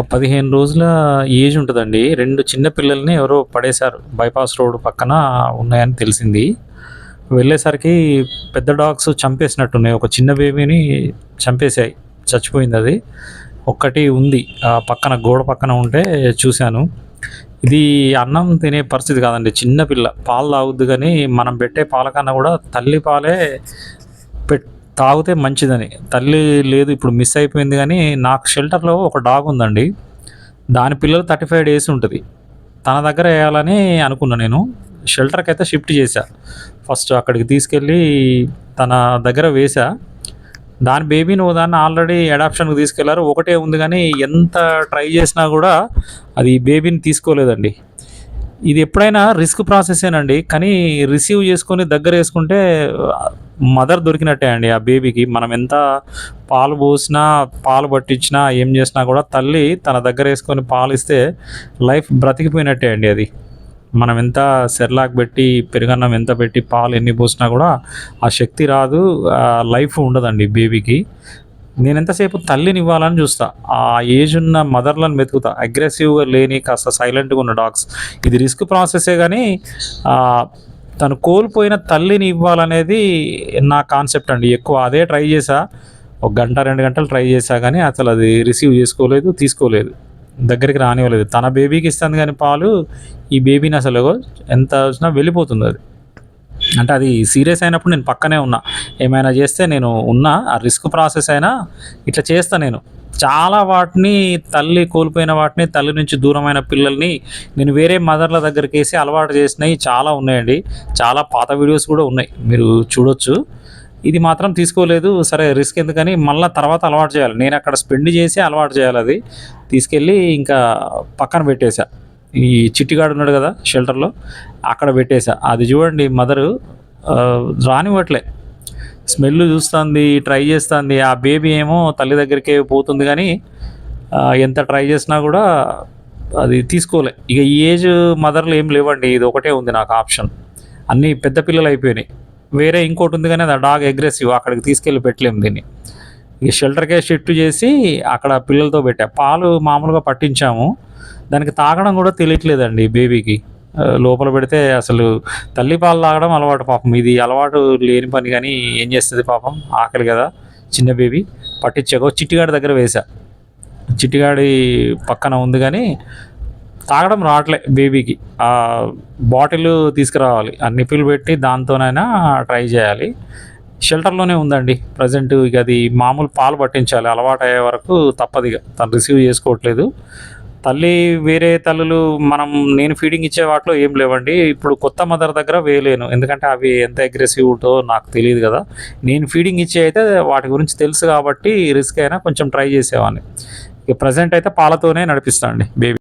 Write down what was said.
ఒక పదిహేను రోజుల ఏజ్ ఉంటుందండి. రెండు చిన్న పిల్లల్ని ఎవరో పడేశారు. బైపాస్ రోడ్ పక్కన ఉన్నాయని తెలిసింది. వెళ్ళేసరికి పెద్ద డాగ్స్ చంపేసినట్టున్నాయి. ఒక చిన్న బేబీని చంపేశాయి. చచ్చిపోయింది అది. ఒక్కటి ఉంది. ఆ పక్కన గోడ పక్కన ఉంటే చూశాను. ఇది అన్నం తినే పరిస్థితి కాదండి. చిన్న పిల్ల. పాలు తాగుద్దు కానీ మనం పెట్టే పాల కన్నా కూడా తల్లి పాలే పెట్ తాగితే మంచిదని. తల్లి లేదు ఇప్పుడు మిస్ అయిపోయింది కానీ నాకు షెల్టర్లో ఒక డాగ్ ఉందండి. దాని పిల్లలు థర్టీ ఫైవ్ డేస్ ఉంటుంది. తన దగ్గర వేయాలని అనుకున్నా నేను. షెల్టర్కి అయితే షిఫ్ట్ చేశా. ఫస్ట్ అక్కడికి తీసుకెళ్ళి తన దగ్గర వేశా. దాని బేబీని ఓ దాన్ని ఆల్రెడీ అడాప్షన్కి తీసుకెళ్ళారు. ఒకటే ఉంది కానీ ఎంత ట్రై చేసినా కూడా అది బేబీని తీసుకోలేదండి. ఇది ఎప్పుడైనా రిస్క్ ప్రాసెసేనండి కానీ రిసీవ్ చేసుకొని దగ్గర వేసుకుంటే మదర్ దొరికినట్టే అండి ఆ బేబీకి. మనం ఎంత పాలు పోసినా పాలు పట్టించినా ఏం చేసినా కూడా తల్లి తన దగ్గర వేసుకొని పాలు ఇస్తే లైఫ్ బ్రతికిపోయినట్టే అండి అది. మనం ఎంత సెర్లాక్ పెట్టి పెరుగన్నం ఎంత పెట్టి పాలు ఎన్ని పోసినా కూడా ఆ శక్తి రాదు లైఫ్ ఉండదండి బేబీకి. నేను ఎంతసేపు తల్లిని ఇవ్వాలని చూస్తా. ఆ ఏజ్ ఉన్న మదర్లను వెతుకుతా. అగ్రెసివ్గా లేని కాస్త సైలెంట్గా ఉన్న డాగ్స్. ఇది రిస్క్ ప్రాసెసే కానీ తను కోల్పోయిన తల్లిని ఇవ్వాలనేది నా కాన్సెప్ట్ అండి. ఎక్కువ అదే ట్రై చేసా. ఒక గంట రెండు గంటలు ట్రై చేసా కానీ అసలు అది రిసీవ్ చేసుకోలేదు తీసుకోలేదు. దగ్గరికి రానివ్వలేదు. తన బేబీకి ఇస్తుంది కానీ పాలు ఈ బేబీని అసలు ఎంత వచ్చినా వెళ్ళిపోతుంది అది. అంటే అది సీరియస్ అయినప్పుడు నేను పక్కనే ఉన్నా. ఏమైనా చేస్తే నేను ఉన్నా ఆ రిస్క్ ప్రాసెస్ అయినా ఇట్లా చేస్తా నేను. చాలా వాటిని తల్లి కోల్పోయిన వాటిని తల్లి నుంచి దూరమైన పిల్లల్ని నేను వేరే మదర్ల దగ్గరికి వేసి అలవాటు చేసినవి చాలా ఉన్నాయండి. చాలా పాత వీడియోస్ కూడా ఉన్నాయి. మీరు చూడొచ్చు. ఇది మాత్రం తీసుకోలేదు. సరే రిస్క్ ఎందుకని మళ్ళీ తర్వాత అలవాటు చేయాలి. నేను అక్కడ స్పెండ్ చేసి అలవాటు చేయాలి అది. తీసుకెళ్ళి ఇంకా పక్కన పెట్టేశా ఈ చిట్టిగాడు ఉన్నాడు కదా షెల్టర్లో అక్కడ పెట్టేశా. అది చూడండి మదరు రానివ్వట్లే. స్మెల్ చూస్తుంది ట్రై చేస్తుంది. ఆ బేబీ ఏమో తల్లి దగ్గరికే పోతుంది కానీ ఎంత ట్రై చేసినా కూడా అది తీసుకోలే. ఇక ఈ ఏజ్ మదర్లు ఏం లేవండి ఇది ఒకటే ఉంది నాకు ఆప్షన్ అన్నీ పెద్ద పిల్లలు అయిపోయినాయి. వేరే ఇంకోటి ఉంది కానీ అది డాగ్ అగ్రెసివ్ అక్కడికి తీసుకెళ్ళి పెట్టలేము దీన్ని. ఇక షెల్టర్కే షిఫ్ట్ చేసి అక్కడ పిల్లలతో పెట్టా. పాలు మామూలుగా పట్టించాము. దానికి తాగడం కూడా తెలియట్లేదండి బేబీకి. లోపల పెడితే అసలు తల్లి పాలు తాగడం అలవాటు పాపం. ఇది అలవాటు లేని పని కానీ ఏం చేస్తుంది పాపం? ఆకలి కదా చిన్న బేబీ. పట్టించాకో చిట్టిగాడి దగ్గర వేసా చిట్టిగాడి పక్కన ఉంది కానీ తాగడం రావట్లే బేబీకి. ఆ బాటిల్ తీసుకురావాలి. ఆ నిప్పులు పెట్టి దాంతోనైనా ట్రై చేయాలి. షెల్టర్లోనే ఉందండి. ప్రజెంట్ ఇక అది మామూలు పాలు పట్టించాలి. అలవాటు అయ్యే వరకు తప్పదిగా ఇక తను రిసీవ్ చేసుకోవట్లేదు. తల్లి వేరే తల్లులు మనం నేను ఫీడింగ్ ఇచ్చే వాటిలో ఏం లేవండి. ఇప్పుడు కొత్త మదర్ దగ్గర వేయలేను. ఎందుకంటే అవి ఎంత అగ్రెసివ్ ఉంటో నాకు తెలియదు కదా. నేను ఫీడింగ్ ఇచ్చే అయితే వాటి గురించి తెలుసు కాబట్టి రిస్క్ అయినా కొంచెం ట్రై చేసేవాడిని. ఇక ప్రజెంట్ అయితే పాలతోనే నడిపిస్తాను అండి బేబీ